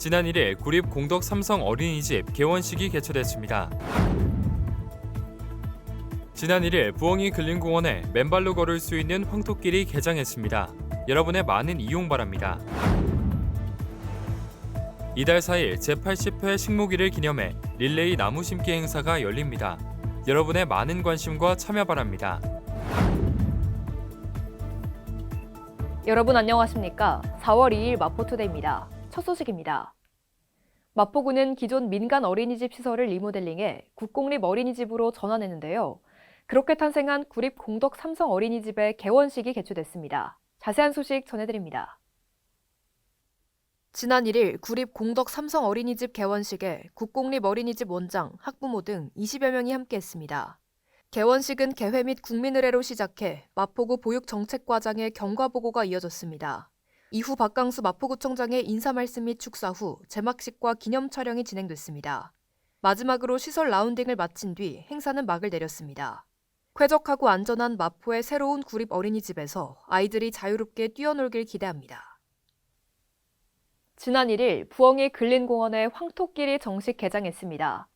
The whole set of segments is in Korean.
지난 1일 구립 공덕 삼성 어린이집 개원식이 개최됐습니다. 지난 1일 부엉이 근린공원에 맨발로 걸을 수 있는 황토길이 개장했습니다. 여러분의 많은 이용 바랍니다. 이달 4일 제80회 식목일을 기념해 릴레이 나무 심기 행사가 열립니다. 여러분의 많은 관심과 참여 바랍니다. 여러분 안녕하십니까? 4월 2일 마포투데이입니다. 첫 소식입니다. 마포구는 기존 민간 어린이집 시설을 리모델링해 국공립 어린이집으로 전환했는데요. 그렇게 탄생한 구립 공덕 삼성 어린이집의 개원식이 개최됐습니다. 자세한 소식 전해드립니다. 지난 1일 구립 공덕 삼성 어린이집 개원식에 국공립 어린이집 원장, 학부모 등 20여 명이 함께했습니다. 개원식은 개회 및 국민의례로 시작해 마포구 보육정책과장의 경과보고가 이어졌습니다. 이후 박강수 마포구청장의 인사 말씀 및 축사 후 제막식과 기념 촬영이 진행됐습니다. 마지막으로 시설 라운딩을 마친 뒤 행사는 막을 내렸습니다. 쾌적하고 안전한 마포의 새로운 구립 어린이집에서 아이들이 자유롭게 뛰어놀길 기대합니다. 지난 1일 부엉이 근린공원에 황토길이 정식 개장했습니다.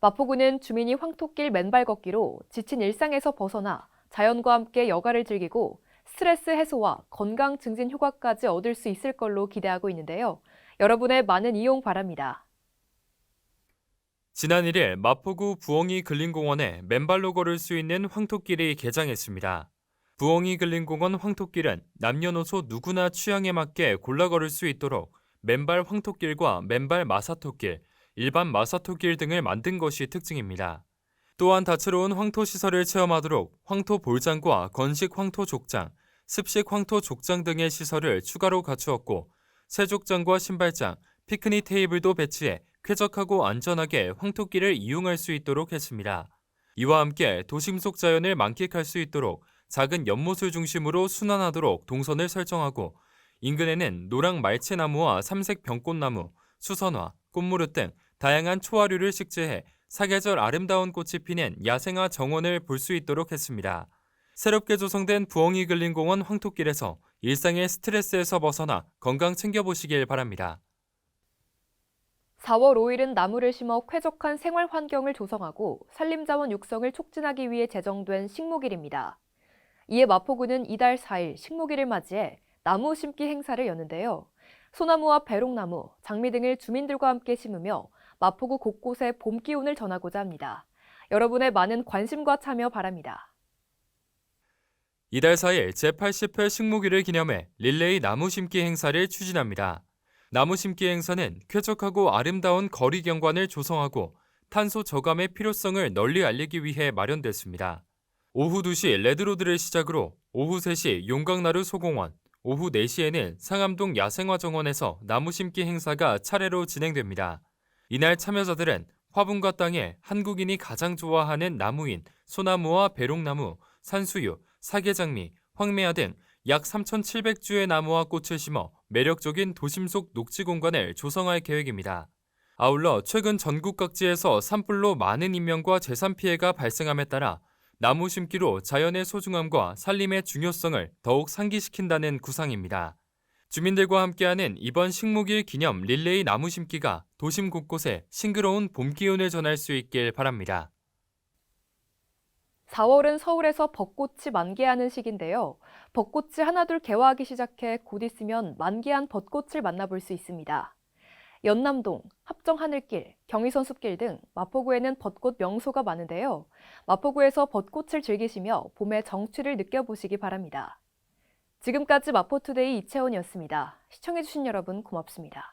마포구는 주민이 황토길 맨발 걷기로 지친 일상에서 벗어나 자연과 함께 여가를 즐기고 스트레스 해소와 건강 증진 효과까지 얻을 수 있을 걸로 기대하고 있는데요. 여러분의 많은 이용 바랍니다. 지난 1일 마포구 부엉이 근린공원에 맨발로 걸을 수 있는 황토길이 개장했습니다. 부엉이 근린공원 황토길은 남녀노소 누구나 취향에 맞게 골라 걸을 수 있도록 맨발 황토길과 맨발 마사토길, 일반 마사토길 등을 만든 것이 특징입니다. 또한 다채로운 황토 시설을 체험하도록 황토 볼장과 건식 황토 족장, 습식 황토 족장 등의 시설을 추가로 갖추었고 세족장과 신발장, 피크닉 테이블도 배치해 쾌적하고 안전하게 황토길을 이용할 수 있도록 했습니다. 이와 함께 도심 속 자연을 만끽할 수 있도록 작은 연못을 중심으로 순환하도록 동선을 설정하고 인근에는 노랑 말채나무와 삼색 병꽃나무, 수선화, 꽃무릇 등 다양한 초화류를 식재해 사계절 아름다운 꽃이 피는 야생화 정원을 볼 수 있도록 했습니다. 새롭게 조성된 부엉이 근린공원 황토길에서 일상의 스트레스에서 벗어나 건강 챙겨보시길 바랍니다. 4월 5일은 나무를 심어 쾌적한 생활 환경을 조성하고 산림자원 육성을 촉진하기 위해 제정된 식목일입니다. 이에 마포구는 이달 4일 식목일을 맞이해 나무 심기 행사를 여는데요. 소나무와 배롱나무, 장미 등을 주민들과 함께 심으며 마포구 곳곳에 봄 기운을 전하고자 합니다. 여러분의 많은 관심과 참여 바랍니다. 이달 4일 제80회 식목일을 기념해 릴레이 나무 심기 행사를 추진합니다. 나무 심기 행사는 쾌적하고 아름다운 거리 경관을 조성하고 탄소 저감의 필요성을 널리 알리기 위해 마련됐습니다. 오후 2시 레드로드를 시작으로 오후 3시 용강나루 소공원, 오후 4시에는 상암동 야생화정원에서 나무 심기 행사가 차례로 진행됩니다. 이날 참여자들은 화분과 땅에 한국인이 가장 좋아하는 나무인 소나무와 배롱나무, 산수유, 사계장미, 황매화 등 약 3,700주의 나무와 꽃을 심어 매력적인 도심 속 녹지 공간을 조성할 계획입니다. 아울러 최근 전국 각지에서 산불로 많은 인명과 재산 피해가 발생함에 따라 나무 심기로 자연의 소중함과 산림의 중요성을 더욱 상기시킨다는 구상입니다. 주민들과 함께하는 이번 식목일 기념 릴레이 나무 심기가 도심 곳곳에 싱그러운 봄 기운을 전할 수 있길 바랍니다. 4월은 서울에서 벚꽃이 만개하는 시기인데요. 벚꽃이 하나둘 개화하기 시작해 곧 있으면 만개한 벚꽃을 만나볼 수 있습니다. 연남동, 합정하늘길, 경의선 숲길 등 마포구에는 벚꽃 명소가 많은데요. 마포구에서 벚꽃을 즐기시며 봄의 정취를 느껴보시기 바랍니다. 지금까지 마포투데이 이채원이었습니다. 시청해주신 여러분 고맙습니다.